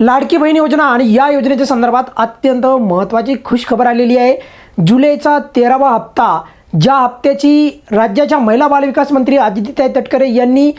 लाडकी बहीण योजना आणि या योजनेच्या संदर्भात अत्यंत महत्त्वाची खुशखबर आलेली आहे. जुलैचा तेरावा हप्ता ज्या हप्त्याची राज्याच्या महिला बालविकास मंत्री आदित्यताई तटकरे यांनी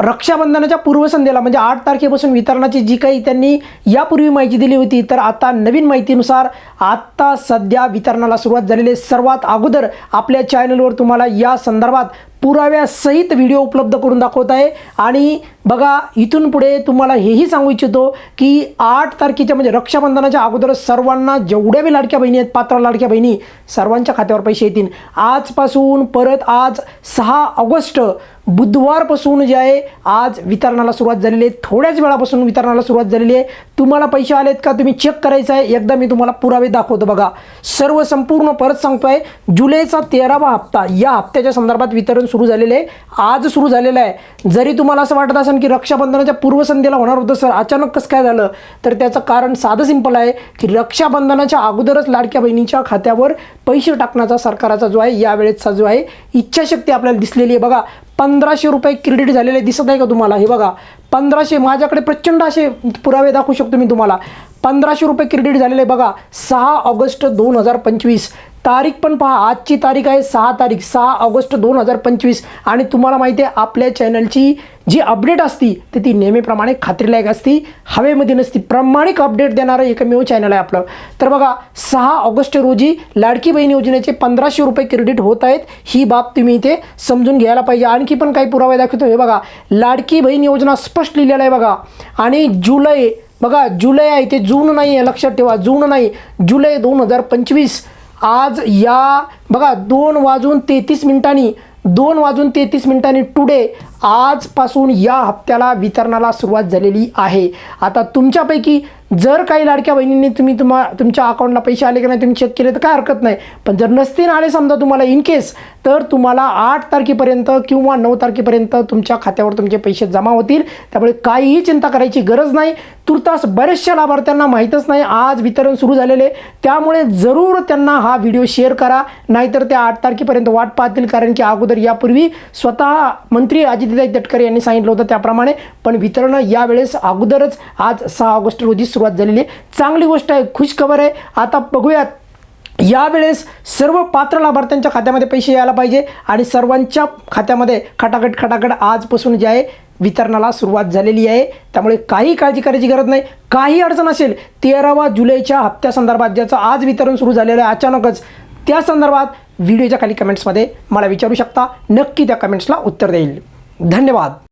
रक्षाबंधनाच्या पूर्वसंध्येला म्हणजे आठ तारखेपासून वितरणाची जी काही त्यांनी यापूर्वी माहिती दिली होती तर आता नवीन माहितीनुसार आत्ता सध्या वितरणाला सुरुवात झालेली आहे. सर्वात अगोदर आपल्या चॅनलवर तुम्हाला या संदर्भात पुराव्यासहित व्हिडिओ उपलब्ध करून दाखवत आहे. आणि बघा इथून पुढे तुम्हाला हेही सांगू इच्छितो की आठ तारखेच्या म्हणजे रक्षाबंधनाच्या अगोदर सर्वांना जेवढ्या बी लाडक्या बहिणी आहेत पात्र लाडक्या बहिणी सर्वांच्या खात्यावर पैसे येतील. आजपासून परत आज सहा ऑगस्ट बुधवारपासून जे आहे आज वितरणाला सुरुवात झालेली आहे. थोड्याच वेळापासून वितरणाला सुरुवात झालेली आहे. तुम्हाला पैसे आलेत का? तुम्ही चेक करायचं आहे. एकदा मी तुम्हाला पुरावे दाखवतो बघा. सर्व संपूर्ण परत सांगतो आहे जुलैचा तेरावा हप्ता या हप्त्याच्या संदर्भात वितरण सुरू झालेलं आहे. आज सुरू झालेलं आहे. जरी तुम्हाला असं वाटत असेल की रक्षाबंधनाच्या पूर्वसंध्येला होणार होतं सर अचानक कसं काय झालं? तर त्याचं कारण साधं सिंपल आहे की रक्षाबंधनाच्या अगोदरच लाडक्या बहिणीच्या खात्यावर पैसे टाकण्याचा सरकारचा जो आहे यावेळेसचा जो आहे इच्छाशक्ती आपल्याला दिसलेली आहे. बघा पंधराशे रुपये क्रेडिट झालेले दिसत आहे का तुम्हाला? हे बघा पंधराशे माझ्याकडे प्रचंड असे पुरावे दाखवू शकतो मी तुम्हाला. पंधराशे रुपये क्रेडिट झालेले बघा सहा ऑगस्ट दोन हजार पंचवीस. तारीख पण पहा आजची तारीख आहे सहा तारीख सहा ऑगस्ट दोन हजार पंचवीस. आणि तुम्हाला माहिती आहे आपल्या चॅनलची जी अपडेट असती तर ती नेहमीप्रमाणे खात्रीलायक असती. हवेमध्ये नसती प्रामाणिक अपडेट देणारं एकमेव चॅनल आहे आपलं. तर बघा सहा ऑगस्ट रोजी लाडकी बहीण योजनेचे पंधराशे रुपये क्रेडिट होत आहेत. ही बाब तुम्ही इथे समजून घ्यायला पाहिजे. आणखी पण काही पुरावे दाखवतो हे बघा लाडकी बहीण योजना स्पष्ट लिहिलेलं आहे बघा. आणि जुलै बघा जुलै आहे ते जून नाही आहे लक्षात ठेवा जून नाही जुलै दोन हजार पंचवीस. आज या बघा दोन वाजून तेहतीस मिनिटांनी दोन वाजून तेहतीस मिनिटांनी टुडे आजपासून या हप्त्याला वितरणाला सुरुवात झालेली आहे. आता तुमच्यापैकी जर काही लाडक्या बहिणींनी तुम्ही तुम्हा तुमच्या अकाउंटला पैसे आले की नाही तुम्ही चेक केले तर काय हरकत नाही. पण जर नसतील आले समजा तुम्हाला इन केस तर तुम्हाला आठ तारखेपर्यंत किंवा नऊ तारखेपर्यंत तुमच्या खात्यावर तुमचे पैसे जमा होतील. त्यामुळे काहीही चिंता करायची गरज नाही. तुर्तास बऱ्याचशा लाभार्थ्यांना माहीतच नाही आज वितरण सुरू झालेले त्यामुळे जरूर त्यांना हा व्हिडिओ शेअर करा. नाहीतर त्या आठ तारखेपर्यंत वाट पाहतील कारण की अगोदर यापूर्वी स्वतः मंत्री अजितदाई तटकरे यांनी सांगितलं होतं त्याप्रमाणे पण वितरण यावेळेस अगोदरच आज सहा ऑगस्ट रोजी सुरुवात झालेली आहे. चांगली गोष्ट आहे खुश खबर आहे. आता बघूयात यावेळेस सर्व पात्र लाभार्थ्यांच्या खात्यामध्ये पैसे यायला पाहिजे आणि सर्वांच्या खात्यामध्ये खटाखट खटाखट आजपासून जे आहे वितरणाला सुरुवात झालेली आहे. त्यामुळे काही काळजी करायची गरज नाही. काही अडचण असेल तेरावा जुलैच्या हप्त्यासंदर्भात ज्याचं आज वितरण सुरू झालेलं आहे अचानकच त्या संदर्भात व्हिडिओच्या खाली कमेंट्समध्ये मला विचारू शकता. नक्की त्या कमेंट्सला उत्तर देईल. धन्यवाद.